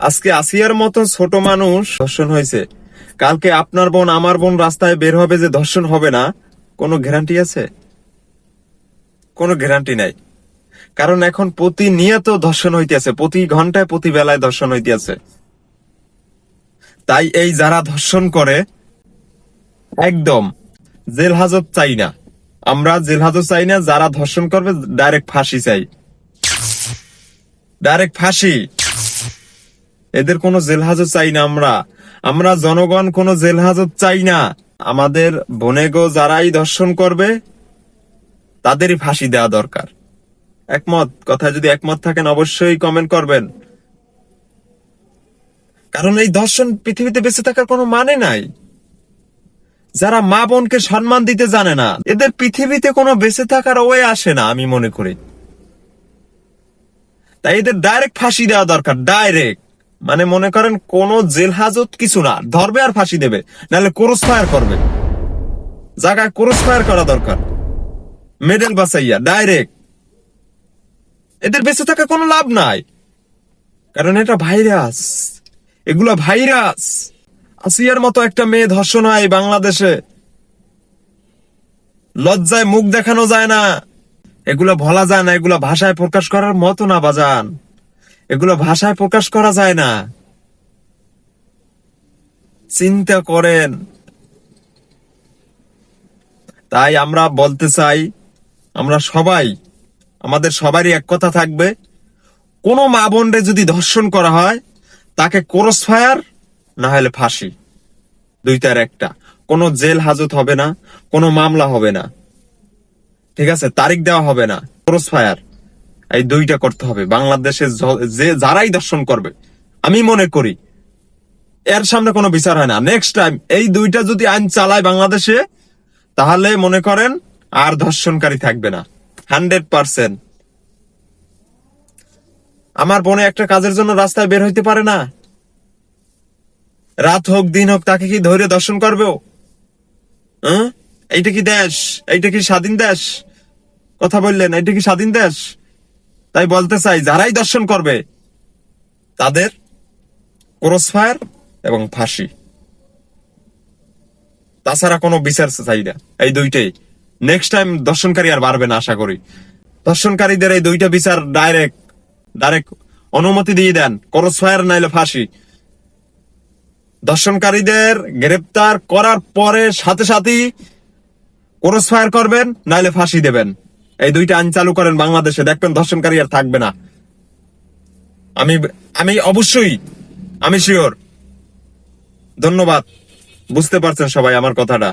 আজকে আসিয়ার মতো ছোট মানুষ ধর্ষণ হয়েছে। কালকে আপনার বোন, আমার বোন রাস্তায় বের হবে যে ধর্ষণ হবে না, কোনো গ্যারান্টি আছে? কোনো গ্যারান্টি নাই। কারণ এখন প্রতিনিয়ত ধর্ষণ হইতেছে, প্রতি ঘন্টায়, প্রতি বেলায় ধর্ষণ হইতেছে। তাই এই যারা ধর্ষণ করে, একদম জেল হাজত চাই না। আমরা জেল হাজত চাই না, যারা ধর্ষণ করবে ডাইরেক্ট ফাঁসি চাই। ডাইরেক্ট ফাঁসি। এদের কোনো জেল হাজত চাই না আমরা। আমরা জনগণ কোনো জেল হাজত চাই না। আমাদের বনেগো যারাই ধর্ষণ করবে, তাদেরই ফাঁসি দেওয়া দরকার। একমত? কথায় যদি একমত থাকেন, অবশ্যই কমেন্ট করবেন। কারণ এই ধর্ষণ পৃথিবীতে বেঁচে থাকার কোনো মানে নাই। যারা মা বোনকে সম্মান দিতে জানে না, এদের পৃথিবীতে কোনো বেঁচে থাকার ওয়ে আসে না, আমি মনে করি। তাই এদের ডাইরেক্ট ফাঁসি দেওয়া দরকার ডাইরেক্ট মানে মনে করেন কোন জেল হাজত কিছু না। ধরবে আর ফাঁসি দেবে, নাহলে ক্রস ফায়ার করবে। জায়গায় ক্রস ফায়ার করা দরকার। মেডেল বাসাইয়া ডাইরেক্ট। এদের বেঁচে থাকা কোনো লাভ নাই। কারণ এটা ভাইরাস। এগুলা ভাইরাস। আসিয়ার মতো একটা মেয়ে ধর্ষণ হয় বাংলাদেশে। লজ্জায় মুখ দেখানো যায় না। এগুলো বলা যায় না, এগুলো ভাষায় প্রকাশ করার মতো না বাজান। এগুলো ভাষায় প্রকাশ করা যায় না। চিন্তা করেন। তাই আমরা বলতে চাই, আমরা সবাই, আমাদের সবারই এক কথা থাকবে। কোনো মা বোনরে যদি ধর্ষণ করা হয়, তাকে ক্রস ফায়ার না হলে ফাঁসি। দুইটার একটা। কোনো জেল হাজত হবে না, কোনো মামলা হবে না। ঠিক আছে? তারিখ দেওয়া হবে না। ক্রস ফায়ার এই দুইটা করতে হবে। বাংলাদেশে যে যারাই দর্শন করবে, আমি মনে করি এর সামনে কোনো বিচার হয় না। নেক্সট টাইম এই দুইটা যদি আইন চালায় বাংলাদেশে, তাহলে মনে করেন আর ধর্ষণকারী থাকবে না। Hundred percent. আমার বোনে একটা কাজের জন্য রাস্তায় বের হইতে পারে না। রাত হোক, দিন হোক, তাকে কি ধৈর্য দর্শন করবে? এইটা কি দেশ? এইটা কি স্বাধীন দেশ? কথা বললেন, এইটা কি স্বাধীন দেশ? তাই বলতে চাই, যারাই দর্শন করবে, তাদের ক্রস ফায়ার এবং ফাঁসি। তাছাড়া কোনো বিচার চাই না, এই দুইটাই। নেক্সট টাইম দর্শনকারী আর বাড়বে না, আশা করি। দর্শনকারীদের এই দুইটা বিচার ডাইরেক্ট ডাইরেক্ট অনুমতি দিয়ে দেন ক্রস ফায়ার নাইলে ফাঁসি। দর্শনকারীদের গ্রেপ্তার করার পরে সাথে সাথেই ক্রস ফায়ার করবেন, নাইলে ফাঁসি দেবেন। এই দুইটা আইন চালু করেন বাংলাদেশে, দেখবেন ধর্ষণকারী আর থাকবে না। আমি আমি অবশ্যই, আমি শিওর ধন্যবাদ। বুঝতে পারছেন সবাই আমার কথাটা।